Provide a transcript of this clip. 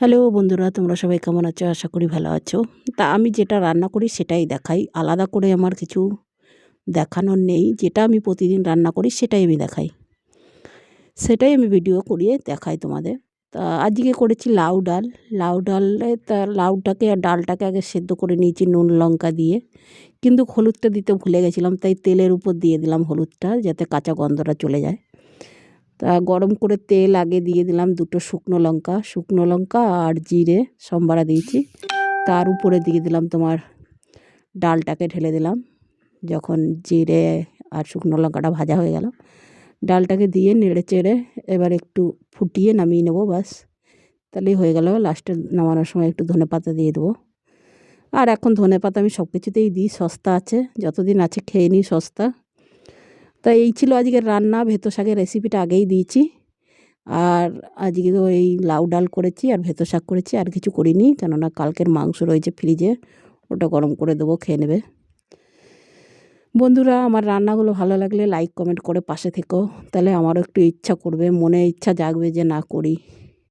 Hello বন্ধুরা, তোমরা সবাই কেমন আছো? আশা করি ভালো আছো। তা আমি যেটা রান্না করি সেটাই দেখাই। আলাদা করে আমার কিছু দেখানোর নেই। যেটা আমি প্রতিদিন রান্না করি সেটাই আমি দেখাই। সেটাই আমি ভিডিও করিয়ে দেখাই তোমাদের। তা আজকে করেছি লাউ ডাল। লাউ ডালে তা লাউটাকে আর ডালটাকে আগে সেদ্ধ করে নিয়েছি নুন, লঙ্কা দিয়ে। কিন্তু হলুদটা দিতে ভুলে গেছিলাম, তাই তেলের উপর দিয়ে দিলাম হলুদটা, যাতে কাঁচা গন্ধটা চলে যায়। তা গরম করে তেল আগে দিয়ে দিলাম দুটো শুকনো লঙ্কা শুকনো লঙ্কা আর জিরে সম্বারা দিয়েছি। তার উপরে দিয়ে দিলাম তোমার ডালটাকে ঢেলে দিলাম। যখন জিরে আর শুকনো লঙ্কাটা ভাজা হয়ে গেল, ডালটাকে দিয়ে নেড়ে চেড়ে এবার একটু ফুটিয়ে নামিয়ে নেব বাস তাহলেই হয়ে গেল লাস্টে নামানোর সময় একটু ধনে পাতা দিয়ে দেবো। আর এখন ধনে পাতা আমি সব কিছুতেই দিই, সস্তা আছে, যতদিন আছে খেয়ে নিই সস্তা। তা এই ছিল আজকের রান্না। ভেতো শাকের রেসিপিটা আগেই দিয়েছি। আর আজকে তো এই লাউ ডাল করেছি আর ভেতো শাক করেছি, আর কিছু করিনি। কেননা কালকের মাংস রয়েছে ফ্রিজে ওটা গরম করে দেবো, খেয়ে নেবে। বন্ধুরা, আমার রান্নাগুলো ভালো লাগলে লাইক কমেন্ট করে পাশে থেকো। তাহলে আমারও একটু ইচ্ছা করবে, মনে ইচ্ছা জাগবে যে না করি।